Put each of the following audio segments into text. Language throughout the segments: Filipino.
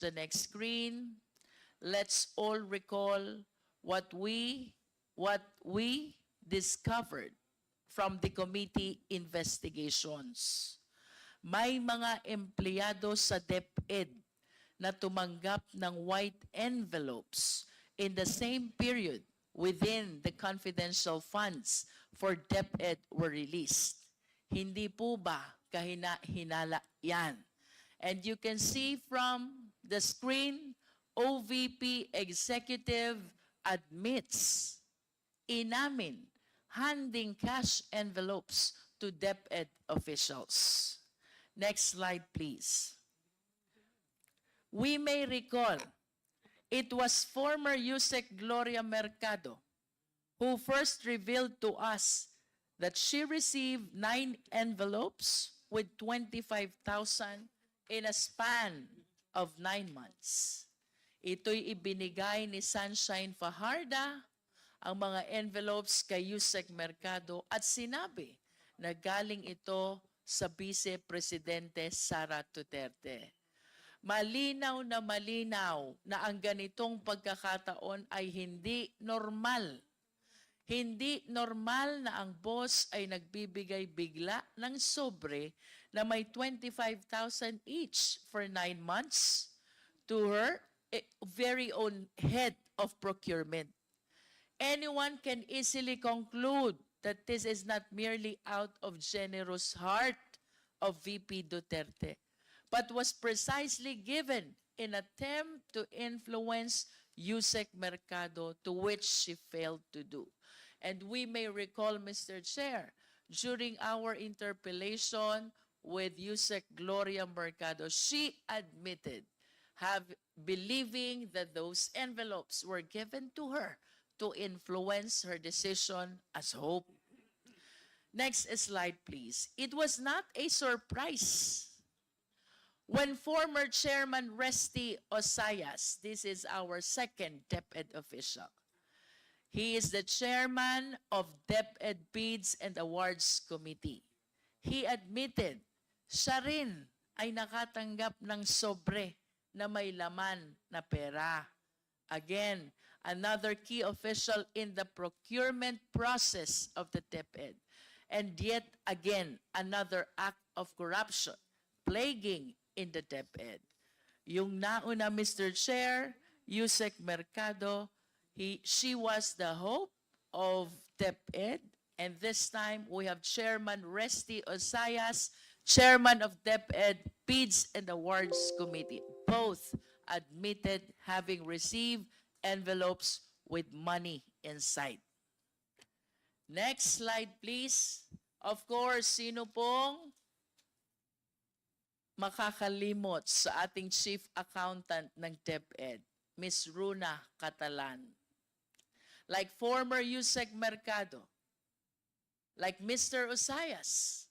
the next screen. Let's all recall what we what we discovered from the committee investigations. May mga empleyado sa DepEd na tumanggap ng white envelopes in the same period within the confidential funds for DepEd were released. Hindi po ba kahina-hinala yan? And you can see from the screen, OVP executive admits inamin handing cash envelopes to DepEd officials. Next slide, please. We may recall it was former USEC Gloria Mercado who first revealed to us that she received nine envelopes with 25,000 in a span of nine months. Ito'y ibinigay ni Sunshine Fajarda ang mga envelopes kay Yusek Mercado at sinabi na galing ito sa Vice Presidente Sara Duterte. Malinaw na malinaw na ang ganitong pagkakataon ay hindi normal. Hindi normal na ang boss ay nagbibigay bigla ng sobre na may 25,000 each for nine months to her eh, very own head of procurement. Anyone can easily conclude that this is not merely out of generous heart of VP Duterte, but was precisely given in attempt to influence Yusek Mercado to which she failed to do. And we may recall, Mr. Chair, during our interpellation with Yusek Gloria Mercado, she admitted have believing that those envelopes were given to her to influence her decision as hope. Next slide, please. It was not a surprise when former Chairman Resty Osayas, this is our second DepEd official, he is the chairman of DepEd Bids and Awards Committee. He admitted, siya rin ay nakatanggap ng sobre na may laman na pera. Again, another key official in the procurement process of the DepEd. And yet again, another act of corruption plaguing in the DepEd. Yung nauna, Mr. Chair, Yusek Mercado, he, she was the hope of DepEd. And this time, we have Chairman Resty Osayas, Chairman of DepEd Bids and Awards Committee. Both admitted having received envelopes with money inside. Next slide, please. Of course, sino pong makakalimot sa ating Chief Accountant ng DepEd, Ms. Runa Catalan. Like former Yusek Mercado, like Mr. Osayas,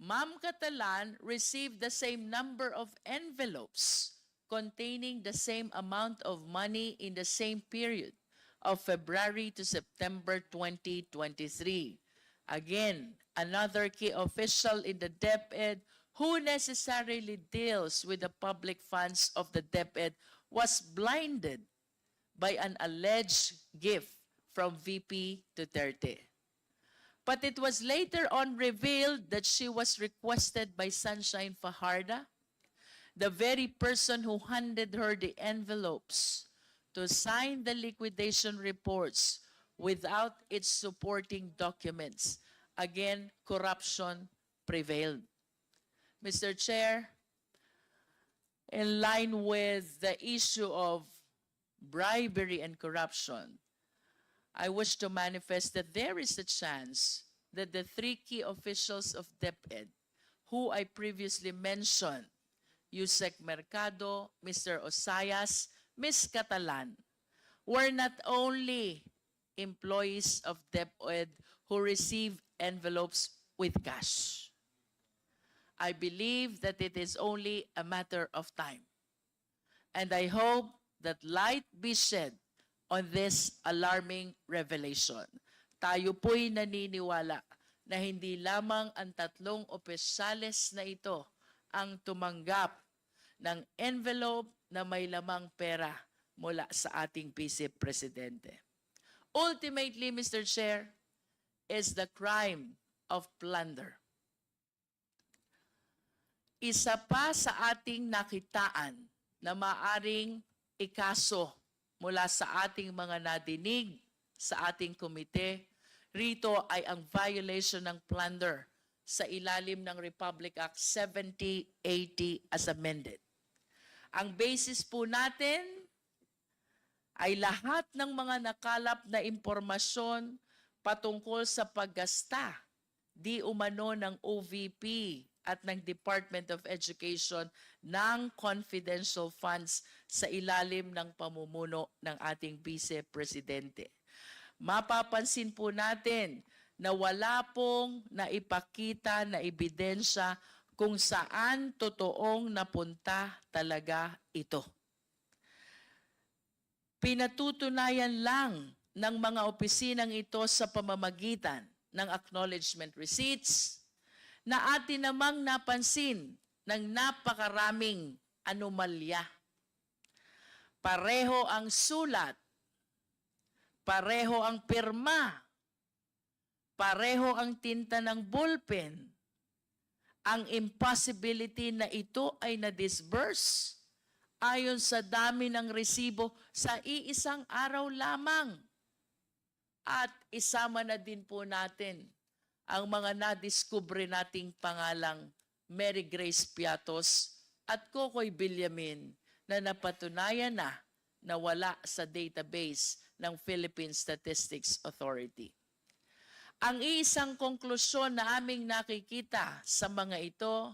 Ma'am Catalan received the same number of envelopes containing the same amount of money in the same period of February to September 2023. Again, another key official in the DepEd who necessarily deals with the public funds of the DepEd was blinded by an alleged gift from VP Duterte. But it was later on revealed that she was requested by Sunshine Fajarda, the very person who handed her the envelopes, to sign the liquidation reports without its supporting documents. Again, corruption prevailed. Mr. Chair, in line with the issue of bribery and corruption, I wish to manifest that there is a chance that the three key officials of DepEd, who I previously mentioned, Yusek Mercado, Mr. Osayas, Ms. Catalan, were not only employees of DepEd who receive envelopes with cash. I believe that it is only a matter of time. And I hope that light be shed on this alarming revelation. Tayo po'y naniniwala na hindi lamang ang tatlong opisyales na ito ang tumanggap ng envelope na may lamang pera mula sa ating Vice Presidente. Ultimately, Mr. Chair, is the crime of plunder. Isa pa sa ating nakitaan na maaring ikaso mula sa ating mga nadinig sa ating komite, rito ay ang violation ng plunder sa ilalim ng Republic Act 7080 as amended. Ang basis po natin ay lahat ng mga nakalap na impormasyon patungkol sa paggasta di umano ng OVP at ng Department of Education ng confidential funds sa ilalim ng pamumuno ng ating Vice Presidente. Mapapansin po natin na wala pong naipakita na ebidensya kung saan totoong napunta talaga ito. Pinatutunayan lang ng mga opisinang ito sa pamamagitan ng acknowledgement receipts na atin namang napansin ng napakaraming anomalya. Pareho ang sulat, pareho ang pirma, pareho ang tinta ng bullpen, ang impossibility na ito ay na-disburse ayon sa dami ng resibo sa iisang araw lamang. At isama na din po natin ang mga nadiskubre nating pangalang Mary Grace Piatos at Kokoy Villamin na napatunayan na na wala sa database ng Philippine Statistics Authority. Ang isang konklusyon na aming nakikita sa mga ito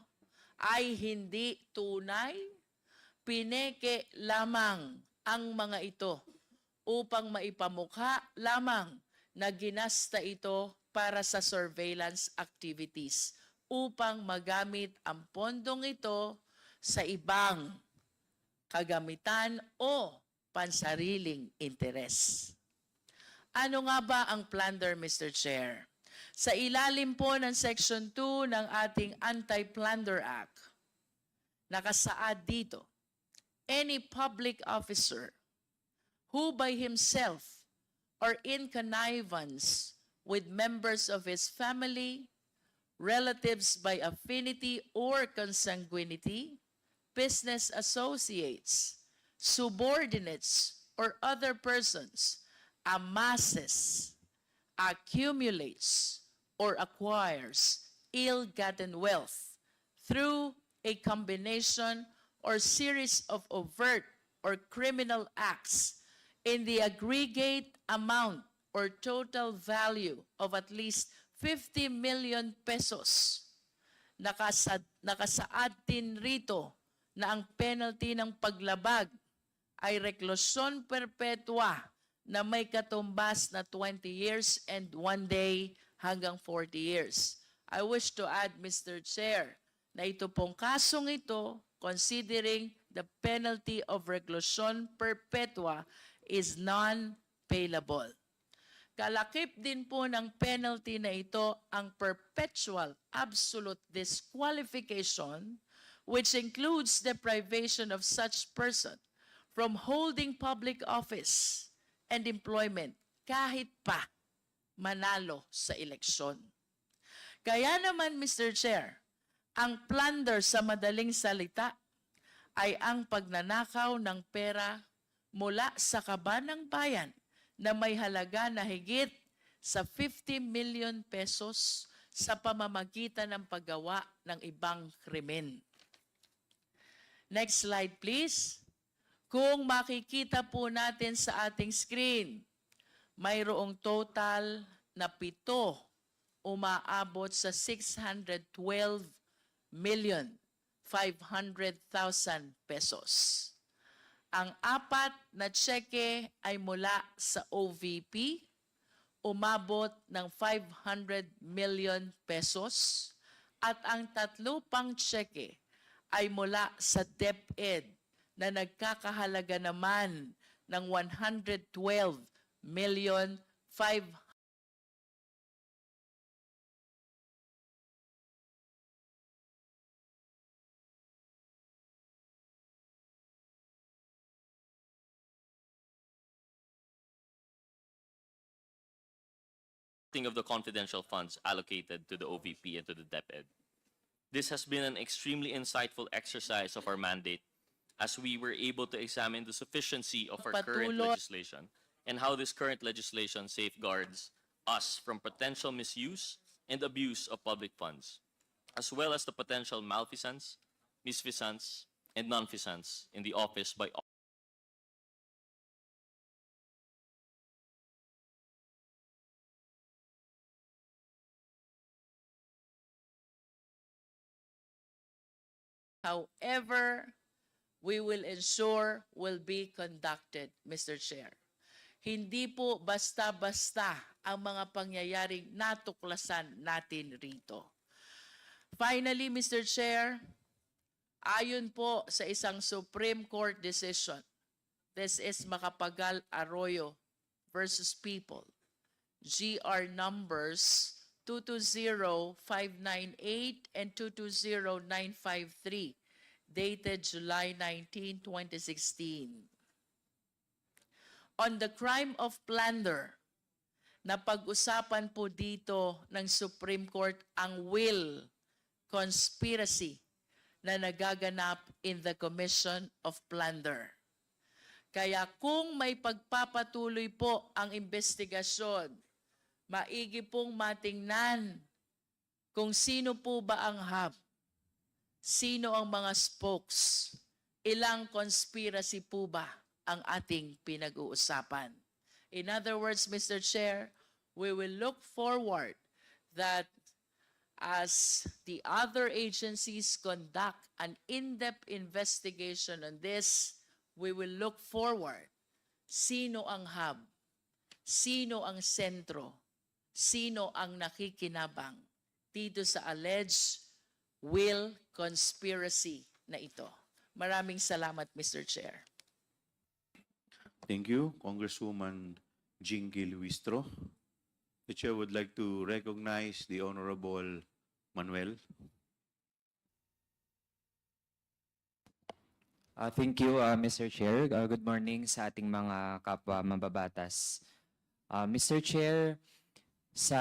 ay hindi tunay, pineke lamang ang mga ito upang maipamukha lamang na ginasta ito para sa surveillance activities upang magamit ang pondong ito sa ibang kagamitan o pansariling interes. Ano nga ba ang plunder, Mr. Chair? Sa ilalim po ng Section 2 ng ating Anti-Plunder Act, nakasaad dito, any public officer who by himself or in connivance with members of his family, relatives by affinity or consanguinity, business associates, subordinates, or other persons amasses, accumulates, or acquires ill-gotten wealth through a combination or series of overt or criminal acts in the aggregate amount or total value of at least 50 million pesos. Nakasad, nakasaad din rito na ang penalty ng paglabag ay reklusyon perpetua na may katumbas na 20 years and one day hanggang 40 years. I wish to add, Mr. Chair, na ito pong kasong ito, considering the penalty of reclusion perpetua is non-payable. Kalakip din po ng penalty na ito ang perpetual absolute disqualification which includes deprivation of such person from holding public office and employment kahit pa manalo sa eleksyon. Kaya naman, Mr. Chair, ang plunder sa madaling salita ay ang pagnanakaw ng pera mula sa kabanang bayan na may halaga na higit sa 50 million pesos sa pamamagitan ng paggawa ng ibang krimen. Next slide please. Kung makikita po natin sa ating screen, mayroong total na pito umaabot sa 612 million 500,000 pesos. Ang apat na tseke ay mula sa OVP, umabot ng 500 million pesos at ang tatlo pang tseke ay mula sa DepEd na nagkakahalaga naman ng 112 million 500 of the confidential funds allocated to the OVP and to the DepEd. This has been an extremely insightful exercise of our mandate as we were able to examine the sufficiency of our current legislation and how this current legislation safeguards us from potential misuse and abuse of public funds, as well as the potential malfeasance, misfeasance, and nonfeasance in the office by However, we will ensure will be conducted, Mr. Chair. Hindi po basta-basta ang mga pangyayaring natuklasan natin rito. Finally, Mr. Chair, ayon po sa isang Supreme Court decision, this is Macapagal Arroyo versus People, GR numbers 220598 and 220953, dated July 19, 2016. On the crime of plunder, napag-usapan po dito ng Supreme Court ang will, conspiracy na nagaganap in the commission of plunder. Kaya kung may pagpapatuloy po ang investigasyon, maigi pong matingnan kung sino po ba ang hub, sino ang mga spokes, ilang conspiracy po ba ang ating pinag-uusapan. In other words, Mr. Chair, we will look forward that as the other agencies conduct an in-depth investigation on this, we will look forward sino ang hub, sino ang sentro, sino ang nakikinabang dito sa alleged will conspiracy na ito. Maraming salamat, Mr. Chair. Thank you, Congresswoman Jinky Luistro. The chair would like to recognize the Honorable Manuel. Uh, thank you, uh, Mr. Chair. Uh, good morning sa ating mga kapwa mambabatas. Uh, Mr. Chair, sa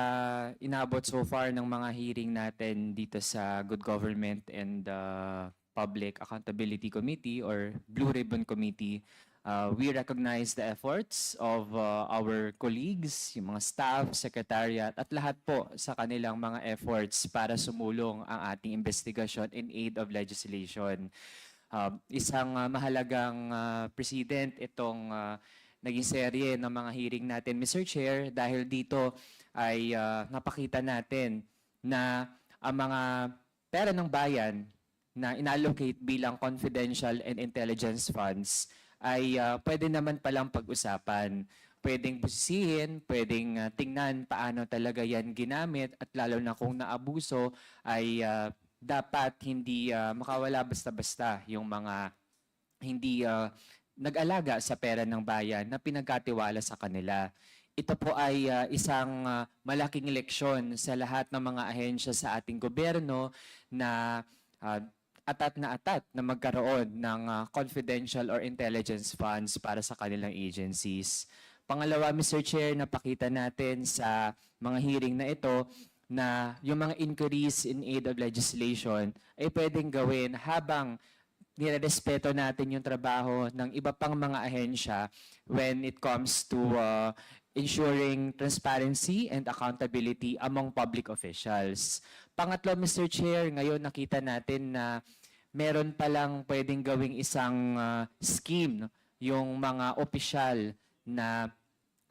inabot so far ng mga hearing natin dito sa Good Government and uh, Public Accountability Committee or Blue Ribbon Committee, uh, we recognize the efforts of uh, our colleagues, yung mga staff, secretariat, at lahat po sa kanilang mga efforts para sumulong ang ating investigasyon in aid of legislation. Um, isang uh, mahalagang uh, president itong uh, naging serye ng mga hearing natin, Mr. Chair, dahil dito ay uh, napakita natin na ang mga pera ng bayan na inallocate bilang confidential and intelligence funds ay uh, pwede naman palang pag-usapan. Pwedeng busisihin, pwedeng uh, tingnan paano talaga yan ginamit at lalo na kung naabuso ay uh, dapat hindi uh, makawala basta-basta yung mga hindi uh, nag-alaga sa pera ng bayan na pinagkatiwala sa kanila. Ito po ay uh, isang uh, malaking leksyon sa lahat ng mga ahensya sa ating gobyerno na uh, atat na atat na magkaroon ng uh, confidential or intelligence funds para sa kanilang agencies. Pangalawa, Mr. Chair, napakita natin sa mga hearing na ito na yung mga inquiries in aid of legislation ay pwedeng gawin habang nirerespeto natin yung trabaho ng iba pang mga ahensya when it comes to uh, ensuring transparency and accountability among public officials. Pangatlo, Mr. Chair, ngayon nakita natin na meron palang pwedeng gawing isang uh, scheme yung mga opisyal na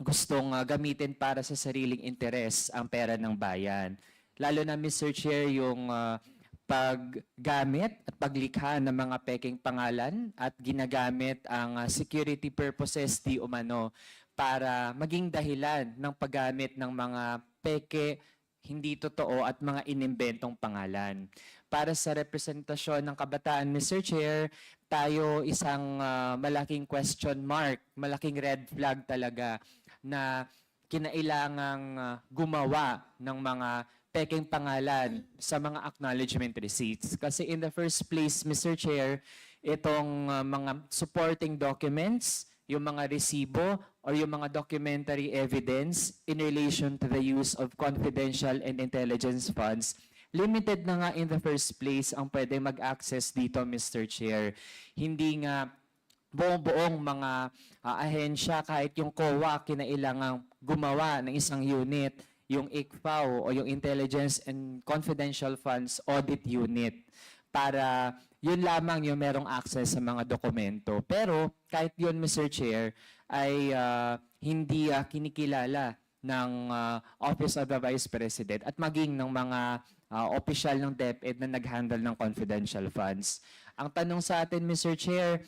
gustong uh, gamitin para sa sariling interes ang pera ng bayan. Lalo na Mr. Chair yung uh, paggamit at paglikha ng mga peking pangalan at ginagamit ang uh, security purposes di umano para maging dahilan ng paggamit ng mga peke, hindi totoo at mga inimbentong pangalan. Para sa representasyon ng kabataan, Mr. Chair, tayo isang uh, malaking question mark, malaking red flag talaga na kinailangang uh, gumawa ng mga peking pangalan sa mga acknowledgement receipts. Kasi in the first place, Mr. Chair, itong uh, mga supporting documents yung mga resibo or yung mga documentary evidence in relation to the use of confidential and intelligence funds, limited na nga in the first place ang pwede mag-access dito, Mr. Chair. Hindi nga buong-buong mga ah, ahensya, kahit yung COA, kinailangang gumawa ng isang unit, yung ICFAO o yung Intelligence and Confidential Funds Audit Unit para yun lamang yung merong access sa mga dokumento. Pero kahit yun, Mr. Chair, ay ah, hindi ah, kinikilala ng ah, Office of the Vice President at maging ng mga ah, opisyal ng DepEd na nag-handle ng confidential funds. Ang tanong sa atin, Mr. Chair,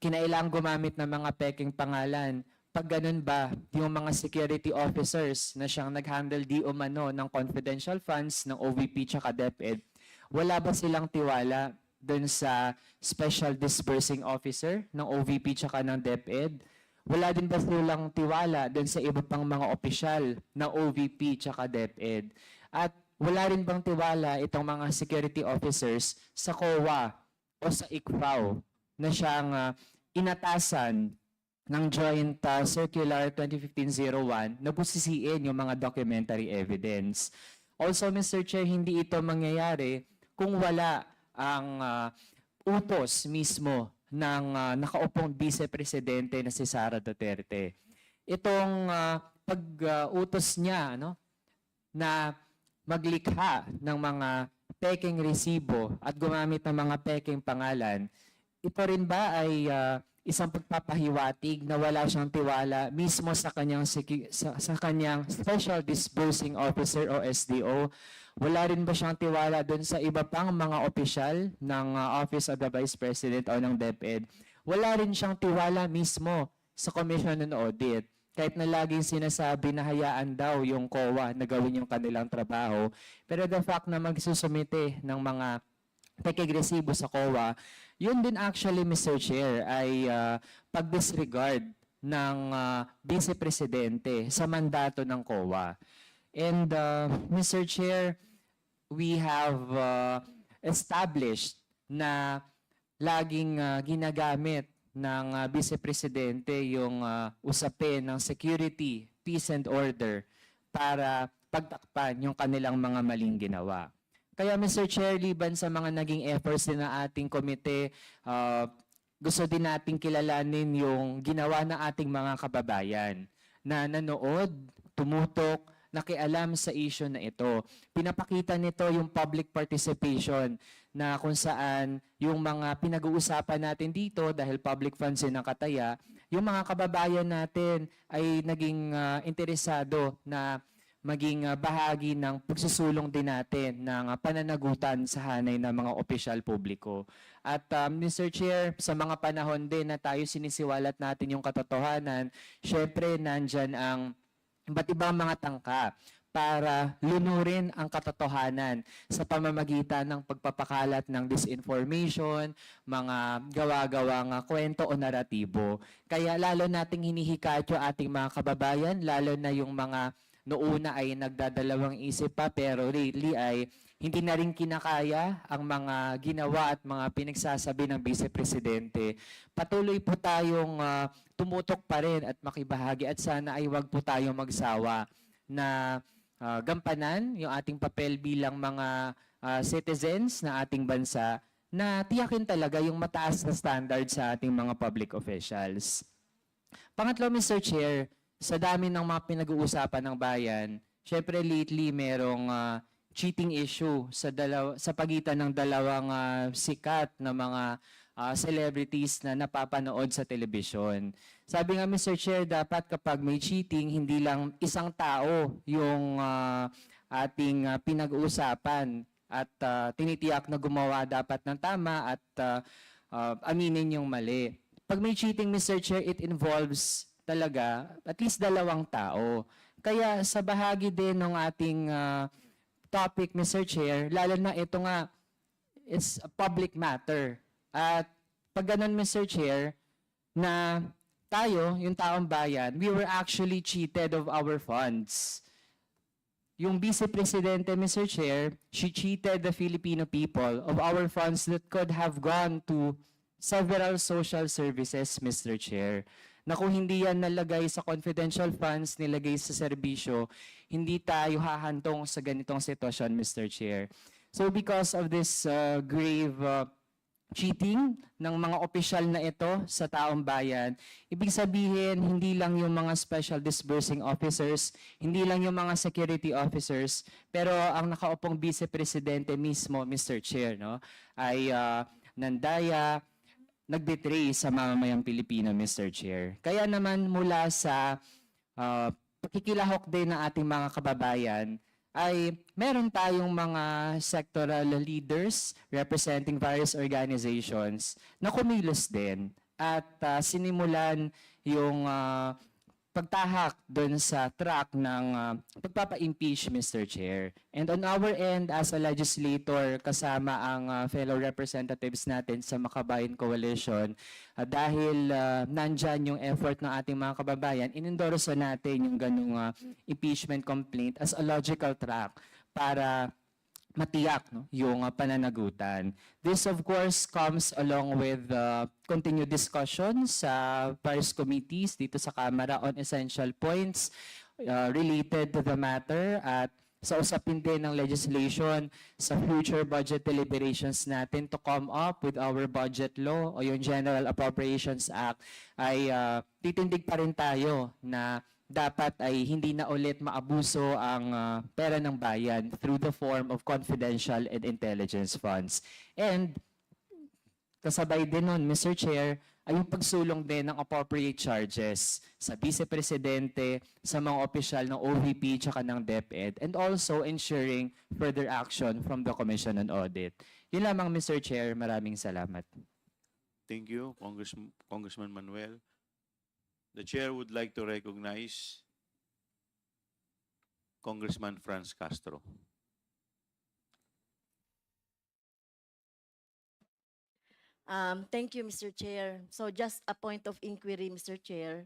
kinailangan gumamit ng mga peking pangalan. Pag ganun ba, yung mga security officers na siyang nag-handle di umano ng confidential funds ng OVP tsaka DepEd, wala ba silang tiwala dun sa special disbursing officer ng OVP tsaka ng DepEd? Wala din ba silang tiwala dun sa iba pang mga opisyal ng OVP tsaka DepEd? At wala rin bang tiwala itong mga security officers sa COA o sa ICFAO na siyang ah, inatasan ng Joint ah, Circular 2015-01 na busisiin yung mga documentary evidence. Also, Mr. Chair, hindi ito mangyayari kung wala ang ah, utos mismo ng ah, nakaupong vice-presidente na si Sara Duterte. Itong ah, pag-utos niya no, na maglikha ng mga peking resibo at gumamit ng mga peking pangalan, ito rin ba ay ah, isang pagpapahiwatig na wala siyang tiwala mismo sa kanyang sa, sa kanyang Special Disbursing Officer o SDO? Wala rin ba siyang tiwala doon sa iba pang mga opisyal ng ah, Office of the Vice President o ng DepEd? Wala rin siyang tiwala mismo sa Commission on Audit. Kahit na laging sinasabi na hayaan daw yung COA na gawin yung kanilang trabaho. Pero the fact na magsusumite ng mga pakigresibo sa COA, yun din actually, Mr. Chair, ay ah, pag-disregard ng ah, Vice Presidente sa mandato ng COA. And uh, Mr. Chair, we have uh, established na laging uh, ginagamit ng uh, Vice Presidente yung uh, usapin ng security, peace and order para pagtakpan yung kanilang mga maling ginawa. Kaya Mr. Chair, liban sa mga naging efforts din ng ating komite, uh, gusto din nating kilalanin yung ginawa ng ating mga kababayan na nanood, tumutok, nakialam sa issue na ito. Pinapakita nito yung public participation na kung saan yung mga pinag-uusapan natin dito dahil public funds yung nakataya, yung mga kababayan natin ay naging ah, interesado na maging ah, bahagi ng pagsusulong din natin ng ah, pananagutan sa hanay ng mga opisyal publiko. At ah, Mr. Chair, sa mga panahon din na tayo sinisiwalat natin yung katotohanan, syempre nandyan ang iba't ibang mga tangka para lunurin ang katotohanan sa pamamagitan ng pagpapakalat ng disinformation, mga gawa-gawang ah, kwento o naratibo. Kaya lalo nating hinihikayat yung ating mga kababayan, lalo na yung mga noona ay nagdadalawang isip pa pero lately ay hindi na rin kinakaya ang mga ginawa at mga pinagsasabi ng Vice Presidente. Patuloy po tayong ah, tumutok pa rin at makibahagi at sana ay wag po tayong magsawa na ah, gampanan yung ating papel bilang mga ah, citizens na ating bansa na tiyakin talaga yung mataas na standard sa ating mga public officials. Pangatlo, Mr. Chair, sa dami ng mga pinag-uusapan ng bayan, syempre lately merong ah, cheating issue sa dalaw sa pagitan ng dalawang ah, sikat na mga ah, celebrities na napapanood sa telebisyon. Sabi nga Mr. Chair, dapat kapag may cheating, hindi lang isang tao yung ah, ating ah, pinag-uusapan at ah, tinitiyak na gumawa dapat ng tama at ah, ah, aminin yung mali. Pag may cheating, Mr. Chair, it involves talaga at least dalawang tao. Kaya sa bahagi din ng ating ah, topic, Mr. Chair, lalo na ito nga, it's a public matter. At pag ganun, Mr. Chair, na tayo, yung taong bayan, we were actually cheated of our funds. Yung Vice Presidente, Mr. Chair, she cheated the Filipino people of our funds that could have gone to several social services, Mr. Chair, na kung hindi yan nalagay sa confidential funds, nilagay sa serbisyo, hindi tayo hahantong sa ganitong sitwasyon, Mr. Chair. So because of this uh, grave uh, cheating ng mga opisyal na ito sa taong bayan, ibig sabihin hindi lang yung mga special disbursing officers, hindi lang yung mga security officers, pero ang nakaupong vice presidente mismo, Mr. Chair, no, ay uh, nandaya, nagbetray sa mamamayang Pilipino, Mr. Chair. Kaya naman mula sa uh, pakikilahok din ng ating mga kababayan, ay meron tayong mga sectoral leaders representing various organizations na kumilos din at uh, sinimulan yung uh, pagtahak doon sa track ng uh, pagpapa-impeach, Mr. Chair. And on our end, as a legislator, kasama ang uh, fellow representatives natin sa Makabayan Coalition, uh, dahil uh, nandyan yung effort ng ating mga kababayan, inendorso natin yung ganung uh, impeachment complaint as a logical track para matiyak no, yung uh, pananagutan. This of course comes along with uh, continued discussion sa various committees dito sa Kamara on essential points uh, related to the matter at sa usapin din ng legislation sa future budget deliberations natin to come up with our budget law o yung General Appropriations Act ay uh, titindig pa rin tayo na dapat ay hindi na ulit maabuso ang ah, pera ng bayan through the form of confidential and intelligence funds. And kasabay din nun, Mr. Chair, ay yung pagsulong din ng appropriate charges sa Vice Presidente, sa mga opisyal ng OVP tsaka ng DepEd, and also ensuring further action from the Commission on Audit. Yun lamang, Mr. Chair. Maraming salamat. Thank you, Congress, Congressman Manuel. The chair would like to recognize Congressman Franz Castro. Um, thank you, Mr. Chair. So just a point of inquiry, Mr. Chair,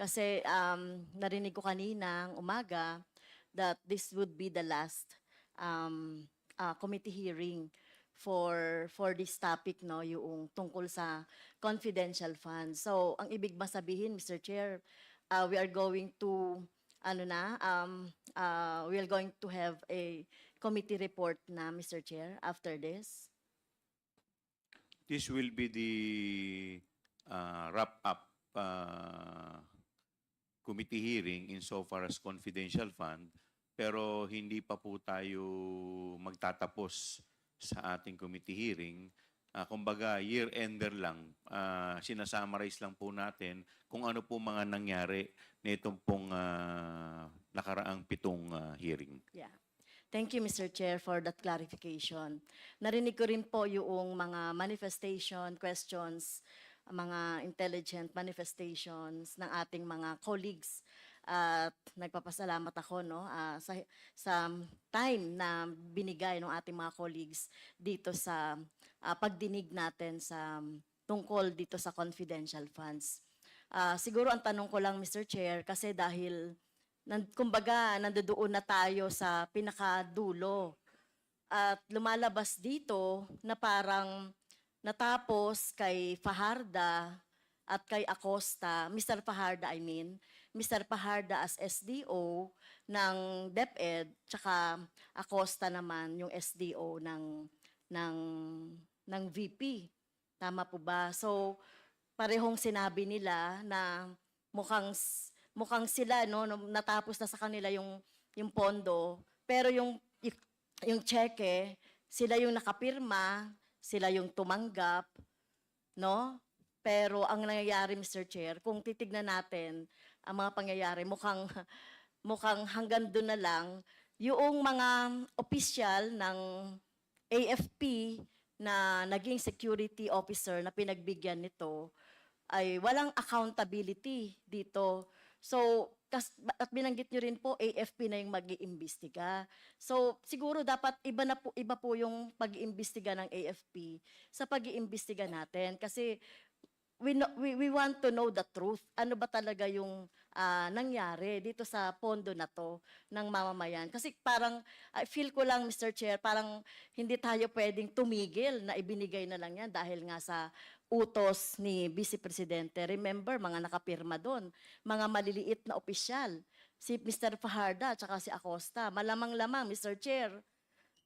kasi um, narinig ko kanina ng umaga that this would be the last um, uh, committee hearing for for this topic no yung tungkol sa confidential funds. So ang ibig ba sabihin Mr. Chair, uh, we are going to ano na um uh, we are going to have a committee report na Mr. Chair after this. This will be the uh, wrap-up uh, committee hearing insofar as confidential fund, pero hindi pa po tayo magtatapos sa ating committee hearing. Uh, kumbaga, year-ender lang. Uh, sinasummarize lang po natin kung ano po mga nangyari nitong pong uh, nakaraang pitong uh, hearing. Yeah. Thank you, Mr. Chair, for that clarification. Narinig ko rin po yung mga manifestation, questions, mga intelligent manifestations ng ating mga colleagues. At nagpapasalamat ako no, ah, sa, sa time na binigay ng ating mga colleagues dito sa ah, pagdinig natin sa tungkol dito sa confidential funds. Ah, siguro ang tanong ko lang, Mr. Chair, kasi dahil nan, kumbaga, nandoon na tayo sa pinakadulo. At lumalabas dito na parang natapos kay Fajarda at kay Acosta, Mr. Fajarda I mean, Mr. Fajarda as SDO ng DepEd, tsaka Acosta naman yung SDO ng ng ng VP. Tama po ba? So parehong sinabi nila na mukhang mukhang sila no natapos na sa kanila yung yung pondo pero yung yung cheque sila yung nakapirma sila yung tumanggap no pero ang nangyayari Mr. Chair kung titignan natin ang mga pangyayari mukhang mukhang hanggang doon na lang yung mga opisyal ng AFP na naging security officer na pinagbigyan nito ay walang accountability dito. So, kas, at binanggit nyo rin po, AFP na yung mag-iimbestiga. So, siguro dapat iba, na po, iba po yung pag-iimbestiga ng AFP sa pag-iimbestiga natin. Kasi we, know- we, we want to know the truth. Ano ba talaga yung ah, nangyari dito sa pondo na to ng mamamayan. Kasi parang, I feel ko lang, Mr. Chair, parang hindi tayo pwedeng tumigil na ibinigay na lang yan dahil nga sa utos ni Vice Presidente. Remember, mga nakapirma doon, mga maliliit na opisyal. Si Mr. Fajarda at si Acosta. Malamang-lamang, Mr. Chair.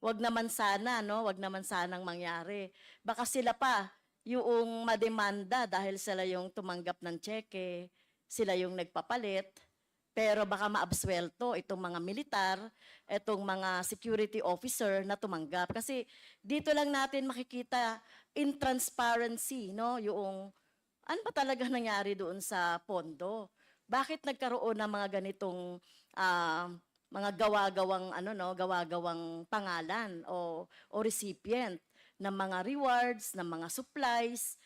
Wag naman sana, no? Wag naman sanang mangyari. Baka sila pa yung mademanda dahil sila yung tumanggap ng tseke, sila yung nagpapalit. Pero baka maabswelto itong mga militar, itong mga security officer na tumanggap. Kasi dito lang natin makikita in transparency, no? Yung ano ba talaga nangyari doon sa pondo? Bakit nagkaroon ng mga ganitong ah, mga gawa-gawang ano no, gawa-gawang pangalan o o recipient ng mga rewards, ng mga supplies.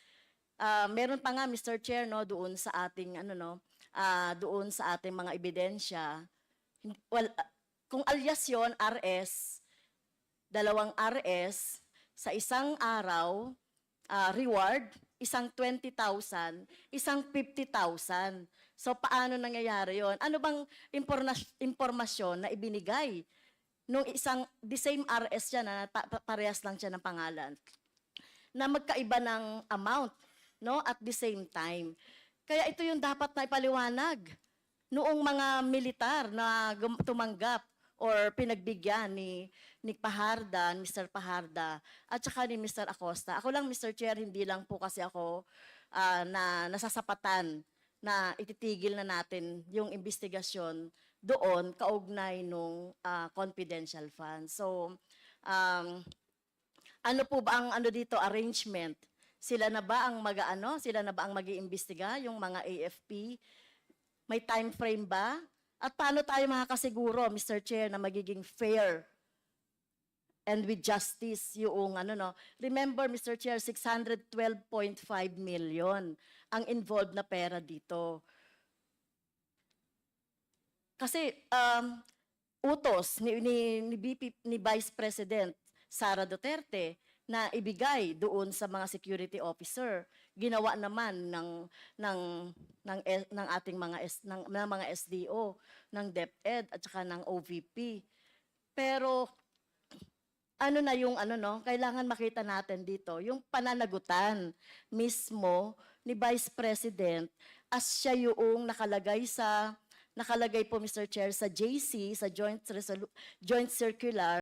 Ah, meron pa nga Mr. Chair no doon sa ating ano no, ah, doon sa ating mga ebidensya. Well, ah, kung alias yon RS, dalawang RS sa isang araw, ah, reward, isang 20,000, isang 50,000. So paano nangyayari yon? Ano bang impormas- impormasyon na ibinigay nung isang the same RS siya na pa- pa- parehas lang siya ng pangalan na magkaiba ng amount no at the same time. Kaya ito yung dapat na ipaliwanag noong mga militar na tumanggap or pinagbigyan ni ni Paharda, Mr. Paharda, at saka ni Mr. Acosta. Ako lang, Mr. Chair, hindi lang po kasi ako ah, na nasasapatan na ititigil na natin yung investigasyon doon kaugnay nung ah, confidential fund. So, um, ano po ba ang ano dito arrangement? Sila na ba ang mag-ano? Sila na ba ang mag-iimbestiga yung mga AFP? May time frame ba? At paano tayo makakasiguro, Mr. Chair, na magiging fair and with justice yung ano no. Remember, Mr. Chair, 612.5 million ang involved na pera dito. Kasi um, utos ni, ni, ni, BP, ni Vice President Sara Duterte na ibigay doon sa mga security officer. Ginawa naman ng ng ng ng ating mga S, ng, ng mga SDO ng DepEd at saka ng OVP pero ano na yung ano no? Kailangan makita natin dito yung pananagutan mismo ni Vice President as siya yung nakalagay sa nakalagay po Mr. Chair sa JC sa Joint Resolu- Joint Circular